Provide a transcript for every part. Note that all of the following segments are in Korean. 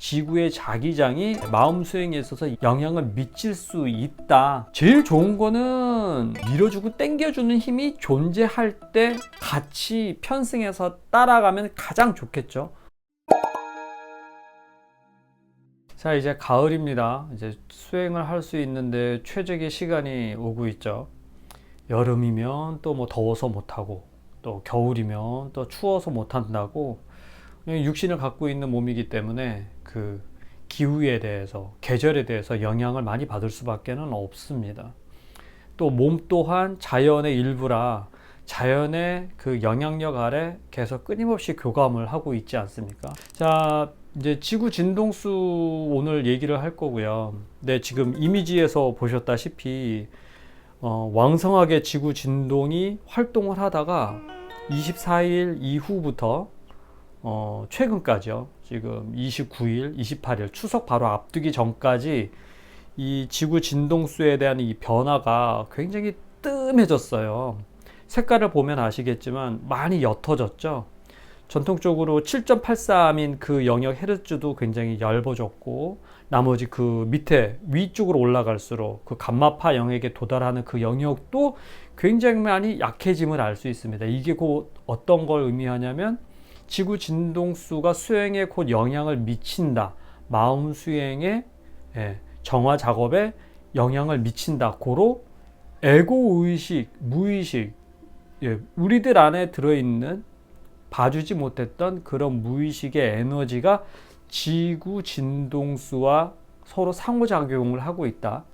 지구의 자기장이 마음 수행에 있어서 영향을 미칠 수 있다. 제일 좋은 거는 밀어주고 당겨주는 힘이 존재할 때 같이 편승해서 따라가면 가장 좋겠죠. 자, 이제 가을입니다. 이제 수행을 할 수 있는데 최적의 시간이 오고 있죠. 여름이면 또 뭐 더워서 못하고, 또 겨울이면 또 추워서 못한다고, 육신을 갖고 있는 몸이기 때문에 그 기후에 대해서, 계절에 대해서 영향을 많이 받을 수밖에는 없습니다. 또 몸 또한 자연의 일부라 자연의 그 영향력 아래 계속 끊임없이 교감을 하고 있지 않습니까? 자, 이제 지구 진동수 오늘 얘기를 할 거고요. 네, 지금 이미지에서 보셨다시피 어, 왕성하게 지구 진동이 활동을 하다가 24일 이후부터 어, 최근까지요. 지금 29일, 28일 추석 바로 앞두기 전까지 이 지구 진동수에 대한 이 변화가 굉장히 뜸해졌어요. 색깔을 보면 아시겠지만 많이 옅어졌죠. 전통적으로 7.83인 그 영역 헤르츠도 굉장히 얇아졌고 나머지 그 밑에 위쪽으로 올라갈수록 그 감마파 영역에 도달하는 그 영역도 굉장히 많이 약해짐을 알 수 있습니다. 이게 곧 어떤 걸 의미하냐면 지구 진동수가 수행에 곧 영향을 미친다. 마음 수행에 예, 정화 작업에 영향을 미친다. 고로 에고 의식, 무의식, 예, 우리들 안에 들어있는 봐주지 못했던 그런 무의식의 에너지가 지구 진동수와 서로 상호작용을 하고 있다.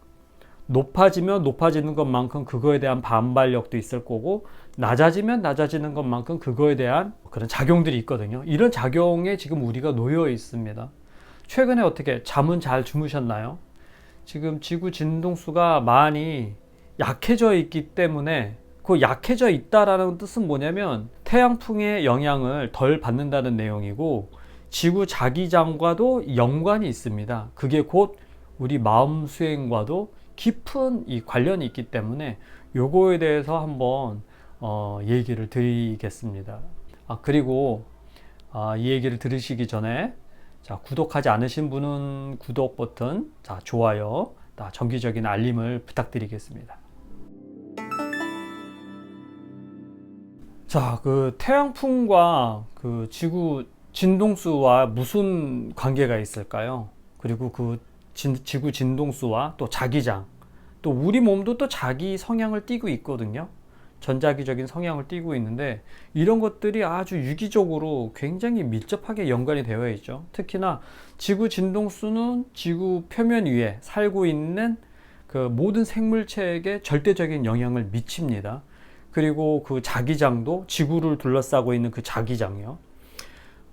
높아지면 높아지는 것만큼 그거에 대한 반발력도 있을 거고 낮아지면 낮아지는 것만큼 그거에 대한 그런 작용들이 있거든요. 이런 작용에 지금 우리가 놓여 있습니다. 최근에 어떻게 잠은 잘 주무셨나요? 지금 지구 진동수가 많이 약해져 있기 때문에 그 약해져 있다라는 뜻은 뭐냐면 태양풍의 영향을 덜 받는다는 내용이고 지구 자기장과도 연관이 있습니다. 그게 곧 우리 마음 수행과도 깊은 이 관련이 있기 때문에 요거에 대해서 한번 어, 얘기를 드리겠습니다. 아, 그리고 아, 이 얘기를 들으시기 전에 자, 구독하지 않으신 분은 구독 버튼, 자, 좋아요, 자, 정기적인 알림을 부탁드리겠습니다. 자, 그 태양풍과 그 지구 진동수와 무슨 관계가 있을까요? 그리고 그 진- 지구 진동수와 또 자기장, 또 우리 몸도 또 자기 성향을 띠고 있거든요. 전자기적인 성향을 띠고 있는데 이런 것들이 아주 유기적으로 굉장히 밀접하게 연관이 되어 있죠. 특히나 지구 진동수는 지구 표면 위에 살고 있는 그 모든 생물체에게 절대적인 영향을 미칩니다. 그리고 그 자기장도 지구를 둘러싸고 있는 그 자기장이요.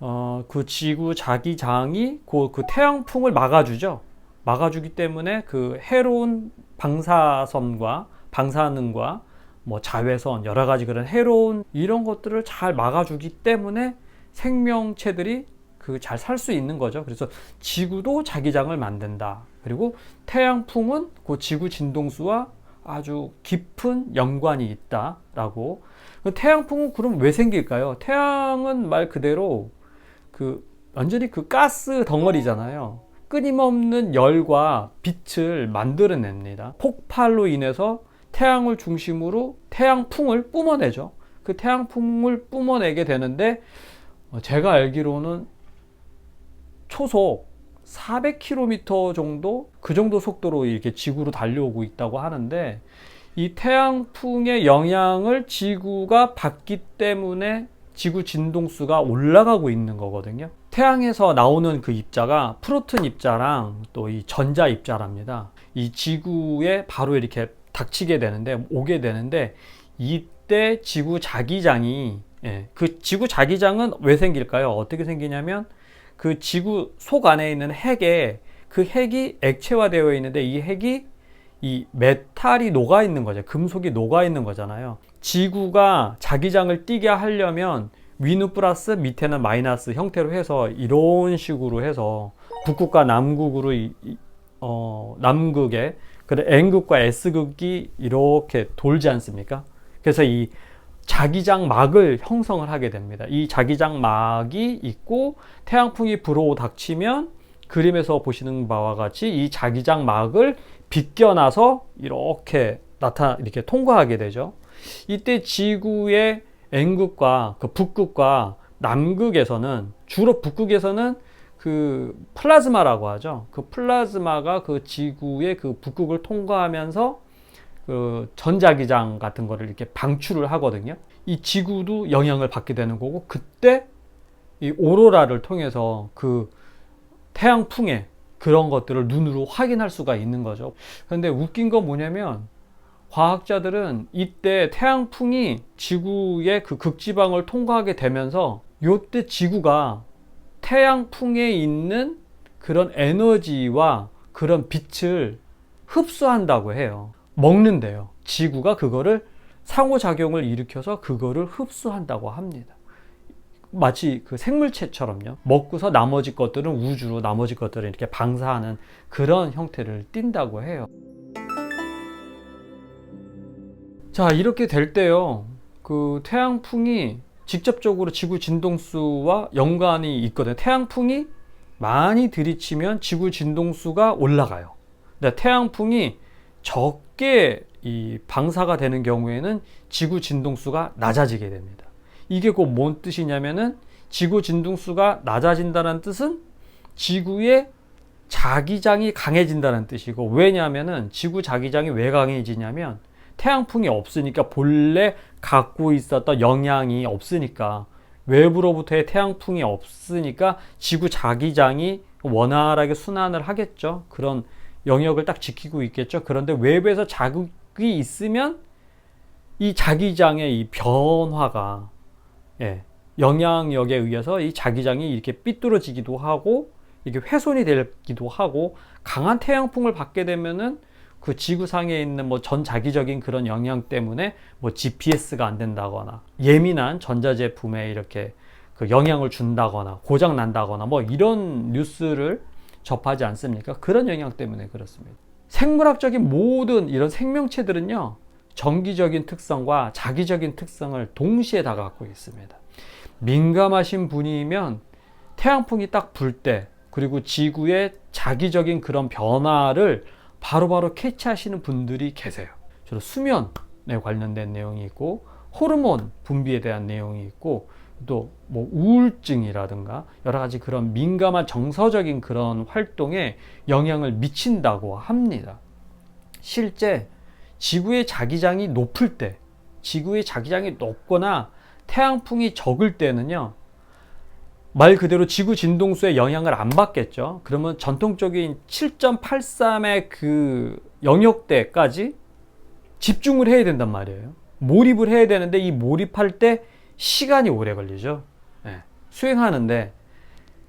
어, 그 지구 자기장이 그, 그 태양풍을 막아주죠. 막아주기 때문에 그 해로운 방사선과 방사능과 뭐 자외선 여러 가지 그런 해로운 이런 것들을 잘 막아주기 때문에 생명체들이 그 잘 살 수 있는 거죠. 그래서 지구도 자기장을 만든다. 그리고 태양풍은 그 지구 진동수와 아주 깊은 연관이 있다라고. 그 태양풍은 그럼 왜 생길까요? 태양은 말 그대로 그 완전히 그 가스 덩어리잖아요. 끊임없는 열과 빛을 만들어냅니다. 폭발로 인해서 태양을 중심으로 태양풍을 뿜어내죠. 그 태양풍을 뿜어내게 되는데 어, 제가 알기로는 초속 400km 정도 그 정도 속도로 이렇게 지구로 달려오고 있다고 하는데 이 태양풍의 영향을 지구가 받기 때문에 지구 진동수가 올라가고 있는 거거든요. 태양에서 나오는 그 입자가 프로톤 입자랑 또 이 전자 입자랍니다. 이 지구에 바로 이렇게 닥치게 되는데 오게 되는데 이때 지구 자기장이 예, 그 지구 자기장은 왜 생길까요? 어떻게 생기냐면 그 지구 속 안에 있는 핵에 그 핵이 액체화되어 있는데 이 핵이 이 메탈이 녹아 있는 거죠. 금속이 녹아 있는 거잖아요. 지구가 자기장을 띄게 하려면 위는 플러스 밑에는 마이너스 형태로 해서 이런 식으로 해서 북극과 남극으로 이, 이- 어, 남극에 그래 N극과 S극이 이렇게 돌지 않습니까? 그래서 이 자기장 막을 형성을 하게 됩니다. 이 자기장 막이 있고 태양풍이 불어 닥치면 그림에서 보시는 바와 같이 이 자기장막을 비껴나서 이렇게 나타 이렇게 통과하게 되죠. 이때 지구의 N극과 그 북극과 남극에서는 주로 북극에서는 그 플라즈마라고 하죠. 그 플라즈마가 그 지구의 그 북극을 통과하면서 그 전자기장 같은 거를 이렇게 방출을 하거든요. 이 지구도 영향을 받게 되는 거고 그때 이 오로라를 통해서 그 태양풍의 그런 것들을 눈으로 확인할 수가 있는 거죠. 근데 웃긴 건 뭐냐면 과학자들은 이때 태양풍이 지구의 그 극지방을 통과하게 되면서 요때 지구가 태양풍에 있는 그런 에너지와 그런 빛을 흡수한다고 해요. 먹는데요. 지구가 그거를 상호작용을 일으켜서 그거를 흡수한다고 합니다. 마치 그 생물체처럼요. 먹고서 나머지 것들은 우주로 나머지 것들을 이렇게 방사하는 그런 형태를 띈다고 해요. 자, 이렇게 될 때요. 그 태양풍이 직접적으로 지구 진동수와 연관이 있거든요. 태양풍이 많이 들이치면 지구 진동수가 올라가요. 근데 태양풍이 적게 이 방사가 되는 경우에는 지구 진동수가 낮아지게 됩니다. 이게 곧 뭔 뜻이냐면은 지구 진동수가 낮아진다는 뜻은 지구의 자기장이 강해진다는 뜻이고 왜냐하면은 지구 자기장이 왜 강해지냐면 태양풍이 없으니까 본래 갖고 있었던 영향이 없으니까 외부로부터의 태양풍이 없으니까 지구 자기장이 원활하게 순환을 하겠죠. 그런 영역을 딱 지키고 있겠죠. 그런데 외부에서 자극이 있으면 이 자기장의 이 변화가 예, 영향력에 의해서 이 자기장이 이렇게 삐뚤어지기도 하고 이게 훼손이 되기도 하고 강한 태양풍을 받게 되면은 그 지구상에 있는 뭐 전 자기적인 그런 영향 때문에 뭐 GPS가 안 된다거나 예민한 전자제품에 이렇게 그 영향을 준다거나 고장 난다거나 뭐 이런 뉴스를 접하지 않습니까? 그런 영향 때문에 그렇습니다. 생물학적인 모든 이런 생명체들은요, 정기적인 특성과 자기적인 특성을 동시에 다 갖고 있습니다. 민감하신 분이면 태양풍이 딱 불 때, 그리고 지구의 자기적인 그런 변화를 바로바로 캐치하시는 분들이 계세요. 주로 수면에 관련된 내용이 있고, 호르몬 분비에 대한 내용이 있고, 또 뭐 우울증이라든가 여러 가지 그런 민감한 정서적인 그런 활동에 영향을 미친다고 합니다. 실제 지구의 자기장이 높을 때, 지구의 자기장이 높거나 태양풍이 적을 때는요, 말 그대로 지구 진동수의 영향을 안 받겠죠. 그러면 전통적인 7.83의 그 영역대까지 집중을 해야 된단 말이에요. 몰입을 해야 되는데 이 몰입할 때 시간이 오래 걸리죠. 네. 수행하는데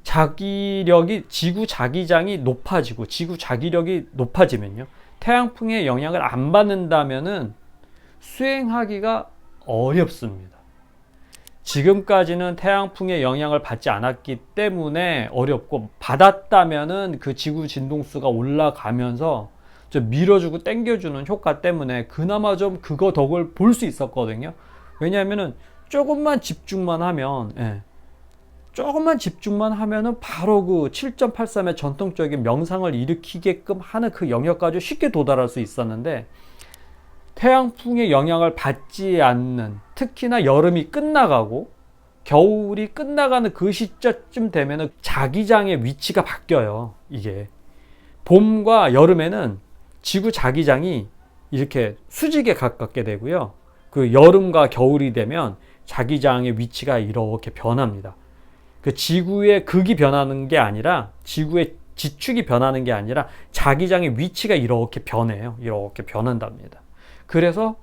자기력이 지구 자기장이 높아지고 지구 자기력이 높아지면요. 태양풍의 영향을 안 받는다면은 수행하기가 어렵습니다. 지금까지는 태양풍의 영향을 받지 않았기 때문에 어렵고 받았다면은 그 지구 진동수가 올라가면서 좀 밀어주고 당겨주는 효과 때문에 그나마 좀 그거 덕을 볼 수 있었거든요. 왜냐하면은 조금만 집중만 하면 예, 조금만 집중만 하면은 바로 그 7.83의 전통적인 명상을 일으키게끔 하는 그 영역까지 쉽게 도달할 수 있었는데 태양풍의 영향을 받지 않는 특히나 여름이 끝나가고 겨울이 끝나가는 그 시점쯤 되면은 자기장의 위치가 바뀌어요. 이게 봄과 여름에는 지구 자기장이 이렇게 수직에 가깝게 되고요. 그 여름과 겨울이 되면 자기장의 위치가 이렇게 변합니다. 그 지구의 극이 변하는 게 아니라 지구의 지축이 변하는 게 아니라 자기장의 위치가 이렇게 변해요. 이렇게 변한답니다. 그래서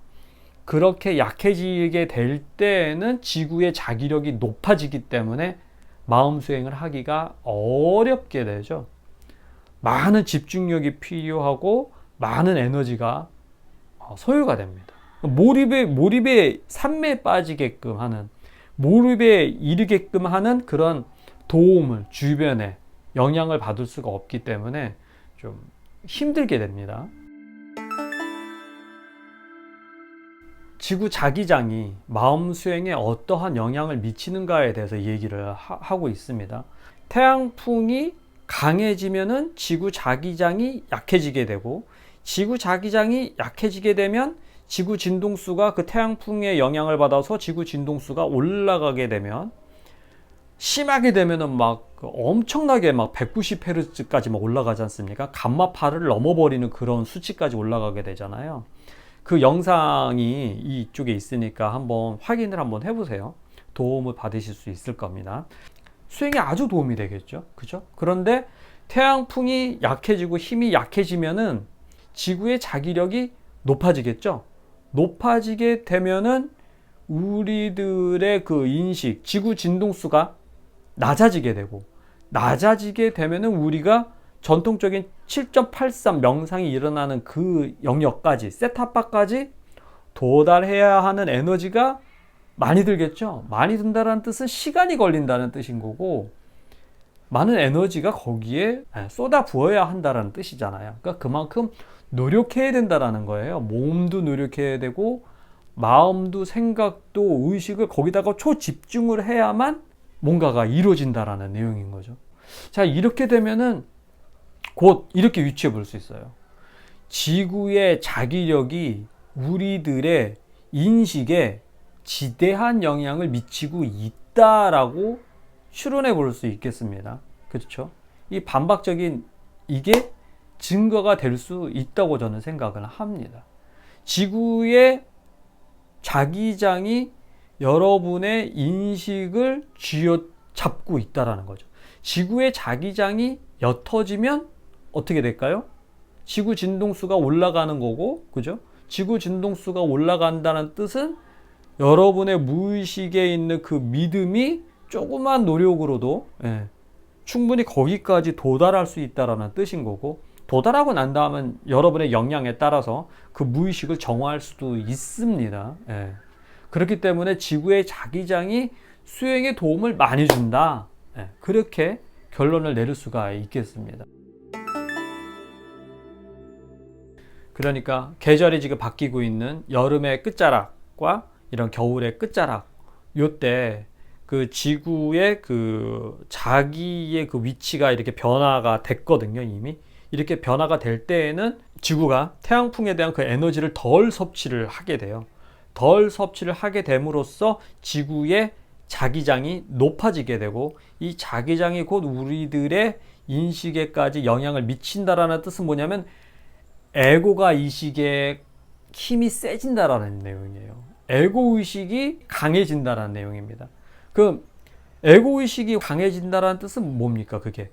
그렇게 약해지게 될 때는 지구의 자기력이 높아지기 때문에 마음 수행을 하기가 어렵게 되죠. 많은 집중력이 필요하고 많은 에너지가 소요가 됩니다. 몰입에 몰입에 산매에 빠지게끔 하는 몰입에 이르게끔 하는 그런 도움을 주변에 영향을 받을 수가 없기 때문에 좀 힘들게 됩니다. 지구 자기장이 마음 수행에 어떠한 영향을 미치는가에 대해서 얘기를 하, 고 있습니다. 태양풍이 강해지면은 지구 자기장이 약해지게 되고 지구 자기장이 약해지게 되면 지구 진동수가 그 태양풍의 영향을 받아서 지구 진동수가 올라가게 되면 심하게 되면은 막그 엄청나게 막 190Hz까지 막 올라가지 않습니까? 감마파를 넘어버리는 그런 수치까지 올라가게 되잖아요. 그 영상이 이쪽에 있으니까 한번 확인을 한번 해보세요. 도움을 받으실 수 있을 겁니다. 수행에 아주 도움이 되겠죠. 그죠? 그런데 태양풍이 약해지고 힘이 약해지면은 지구의 자기력이 높아지겠죠. 높아지게 되면은 우리들의 그 인식, 지구 진동수가 낮아지게 되고 낮아지게 되면은 우리가 전통적인 7.83 명상이 일어나는 그 영역까지 세타파까지 도달해야 하는 에너지가 많이 들겠죠. 많이 든다는 뜻은 시간이 걸린다는 뜻인 거고 많은 에너지가 거기에 쏟아 부어야 한다는 뜻이잖아요. 그러니까 그만큼 노력해야 된다라는 거예요. 몸도 노력해야 되고 마음도 생각도 의식을 거기다가 초집중을 해야만 뭔가가 이루어진다라는 내용인 거죠. 자, 이렇게 되면은 곧 이렇게 유추해 볼 수 있어요. 지구의 자기력이 우리들의 인식에 지대한 영향을 미치고 있다라고 추론해 볼 수 있겠습니다. 그렇죠? 이 반박적인 이게 증거가 될 수 있다고 저는 생각을 합니다. 지구의 자기장이 여러분의 인식을 쥐어 잡고 있다라는 거죠. 지구의 자기장이 옅어지면 어떻게 될까요? 지구 진동수가 올라가는 거고, 그죠? 지구 진동수가 올라간다는 뜻은 여러분의 무의식에 있는 그 믿음이 조그만 노력으로도 예, 충분히 거기까지 도달할 수 있다라는 뜻인 거고, 도달하고 난 다음은 여러분의 역량에 따라서 그 무의식을 정화할 수도 있습니다. 예. 그렇기 때문에 지구의 자기장이 수행에 도움을 많이 준다. 예. 그렇게 결론을 내릴 수가 있겠습니다. 그러니까 계절이 지금 바뀌고 있는 여름의 끝자락과 이런 겨울의 끝자락 요때 그 지구의 그 자기의 그 위치가 이렇게 변화가 됐거든요 이미. 이렇게 변화가 될 때에는 지구가 태양풍에 대한 그 에너지를 덜 섭취를 하게 돼요. 덜 섭취를 하게 됨으로써 지구의 자기장이 높아지게 되고 이 자기장이 곧 우리들의 인식에까지 영향을 미친다라는 뜻은 뭐냐면 에고가 이 시기에 힘이 세진다라는 내용이에요. 에고 의식이 강해진다라는 내용입니다. 그 에고 의식이 강해진다라는 뜻은 뭡니까? 그게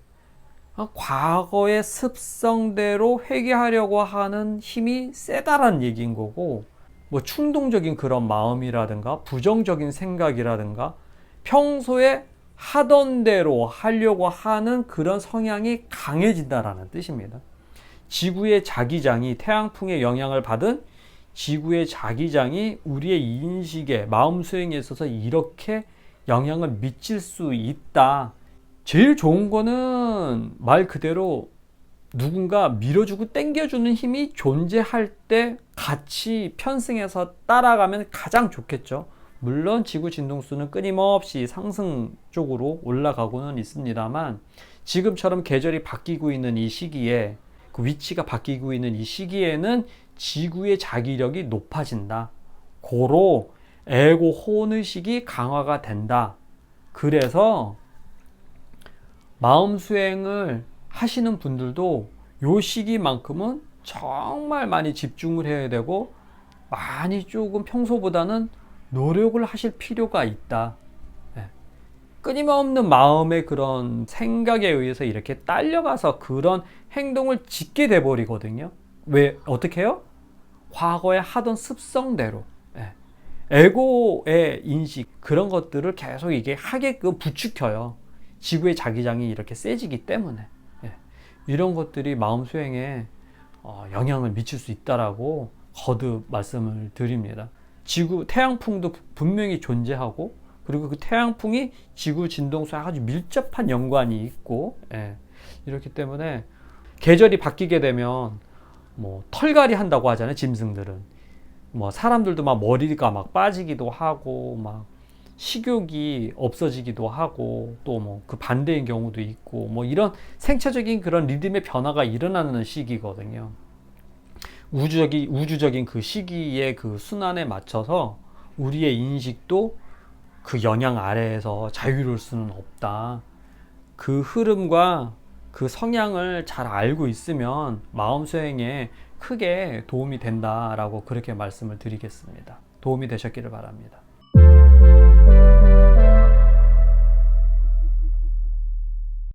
아, 과거의 습성대로 회개하려고 하는 힘이 세다라는 얘기인 거고 뭐 충동적인 그런 마음이라든가 부정적인 생각이라든가 평소에 하던 대로 하려고 하는 그런 성향이 강해진다라는 뜻입니다. 지구의 자기장이 태양풍의 영향을 받은 지구의 자기장이 우리의 인식에 마음 수행에 있어서 이렇게 영향을 미칠 수 있다. 제일 좋은 거는 말 그대로 누군가 밀어주고 땡겨주는 힘이 존재할 때 같이 편승해서 따라가면 가장 좋겠죠. 물론 지구 진동수는 끊임없이 상승 쪽으로 올라가고는 있습니다만 지금처럼 계절이 바뀌고 있는 이 시기에 그 위치가 바뀌고 있는 이 시기에는 지구의 자기력이 높아진다. 고로 에고 혼의식이 강화가 된다. 그래서 마음 수행을 하시는 분들도 요 시기만큼은 정말 많이 집중을 해야 되고 많이 조금 평소보다는 노력을 하실 필요가 있다. 네. 끊임없는 마음의 그런 생각에 의해서 이렇게 딸려가서 그런 행동을 짓게 돼 버리거든요. 왜 어떻게 해요? 과거에 하던 습성대로 네. 에고의 인식 그런 것들을 계속 이게 하게끔 부추켜요. 지구의 자기장이 이렇게 세지기 때문에 네. 이런 것들이 마음 수행에 어, 영향을 미칠 수 있다라고 거듭 말씀을 드립니다. 지구 태양풍도 분명히 존재하고 그리고 그 태양풍이 지구 진동수와 아주 밀접한 연관이 있고 예, 이렇기 때문에 계절이 바뀌게 되면 뭐 털갈이 한다고 하잖아요 짐승들은 뭐 사람들도 막 머리가 막 빠지기도 하고 막 식욕이 없어지기도 하고 또 뭐 그 반대인 경우도 있고 뭐 이런 생체적인 그런 리듬의 변화가 일어나는 시기거든요. 우주적인 우주적인 그 시기의 그 순환에 맞춰서 우리의 인식도 그 영향 아래에서 자유로울 수는 없다. 그 흐름과 그 성향을 잘 알고 있으면 마음 수행에 크게 도움이 된다라고 그렇게 말씀을 드리겠습니다. 도움이 되셨기를 바랍니다.